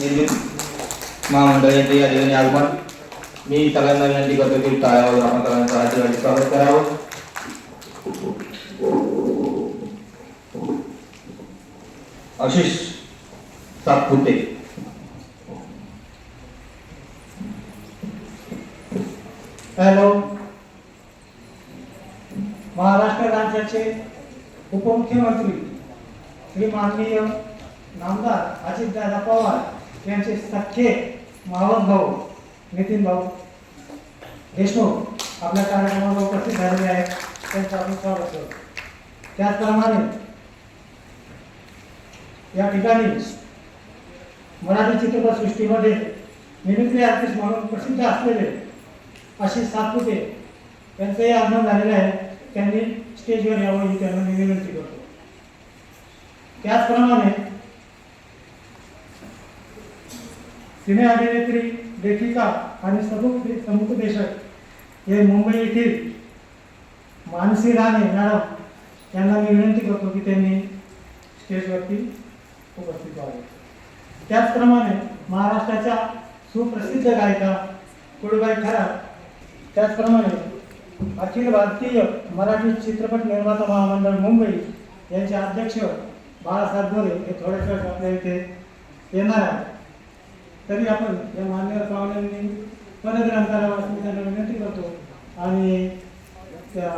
निर्मित महामंडळ यांचे या ठिकाणी आगमन। मी सगळ्यांना विनंती करतो की टाळ्यावर आपण सगळ्यांचं हार्दिक स्वागत करावं। आशिष सातपुते। हॅलो। महाराष्ट्र राज्याचे उपमुख्यमंत्री श्री माननीय नामदार अजितदादा पवार। यांचे सख्खे मावस भाऊ नितीन भाऊ देशमुख आपल्या कार्यक्रमाला उपस्थित झालेले आहेत. त्यांचं आपण स्वागत करतो त्याचप्रमाणे या ठिकाणी मराठी चित्रपटसृष्टीमध्ये मिमिक्री आर्टिस्ट म्हणून प्रसिद्ध असलेले अशी सातपुते यांचंही आगमन झालेलं आहे. त्यांनी स्टेजवर यावं ही त्यांना मी विनंती करतो. त्याचप्रमाणे सिने अभिनेत्री लेखिका आणि समुप समुपदेशक हे मुंबई येथील मानसी राणे मॅडम यांना मी विनंती करतो की त्यांनी स्टेजवरती उपस्थित व्हावे. त्याचप्रमाणे महाराष्ट्राच्या सुप्रसिद्ध गायिका कुळबाई खरात त्याचप्रमाणे अखिल भारतीय मराठी चित्रपट निर्माता महामंडळ मुंबई यांचे अध्यक्ष बाळासाहेब गोरे हे थोड्याच वेळात आपल्या इथे येणार आहेत. तरी आपण या मान्यवर पाहुण्यांनी पदग्रहण करावं असं मी त्यांना विनंती करतो. आणि त्या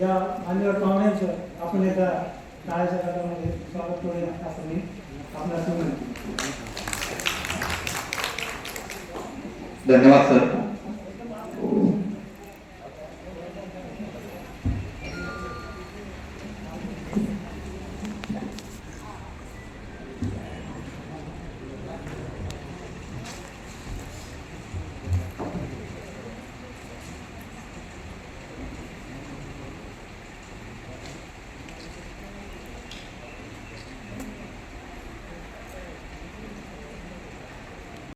या मान्यवर पाहुण्यांचं आपण एका टाळ्याच्या गटामध्ये स्वागत करूया. असं मी आपल्याला विनंती धन्यवाद सर.